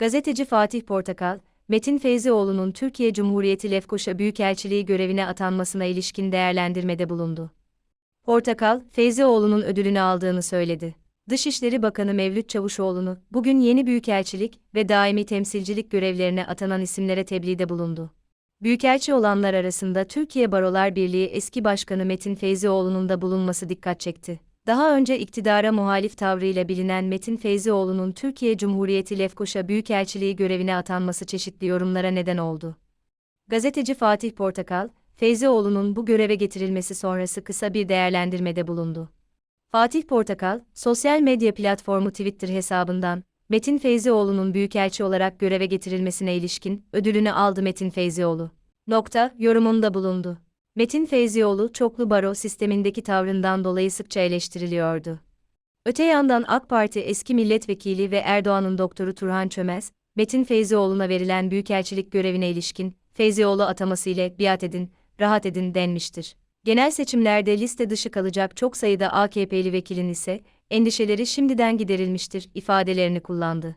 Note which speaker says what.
Speaker 1: Gazeteci Fatih Portakal, Metin Feyzioğlu'nun Türkiye Cumhuriyeti Lefkoşa Büyükelçiliği görevine atanmasına ilişkin değerlendirmede bulundu. Portakal, Feyzioğlu'nun ödülünü aldığını söyledi. Dışişleri Bakanı Mevlüt Çavuşoğlu'nu, bugün yeni büyükelçilik ve daimi temsilcilik görevlerine atanan isimlere tebliğde bulundu. Büyükelçi olanlar arasında Türkiye Barolar Birliği eski başkanı Metin Feyzioğlu'nun da bulunması dikkat çekti. Daha önce iktidara muhalif tavrıyla bilinen Metin Feyzioğlu'nun Türkiye Cumhuriyeti Lefkoşa Büyükelçiliği görevine atanması çeşitli yorumlara neden oldu. Gazeteci Fatih Portakal, Feyzioğlu'nun bu göreve getirilmesi sonrası kısa bir değerlendirmede bulundu. Fatih Portakal, sosyal medya platformu Twitter hesabından, Metin Feyzioğlu'nun büyükelçi olarak göreve getirilmesine ilişkin ödülünü aldı Metin Feyzioğlu. Nokta, yorumunda bulundu. Metin Feyzioğlu çoklu baro sistemindeki tavrından dolayı sıkça eleştiriliyordu. Öte yandan AK Parti eski milletvekili ve Erdoğan'ın doktoru Turhan Çömez, Metin Feyzioğlu'na verilen büyükelçilik görevine ilişkin, Feyzioğlu ataması ile biat edin, rahat edin denmiştir. Genel seçimlerde liste dışı kalacak çok sayıda AKP'li vekilin ise, endişeleri şimdiden giderilmiştir ifadelerini kullandı.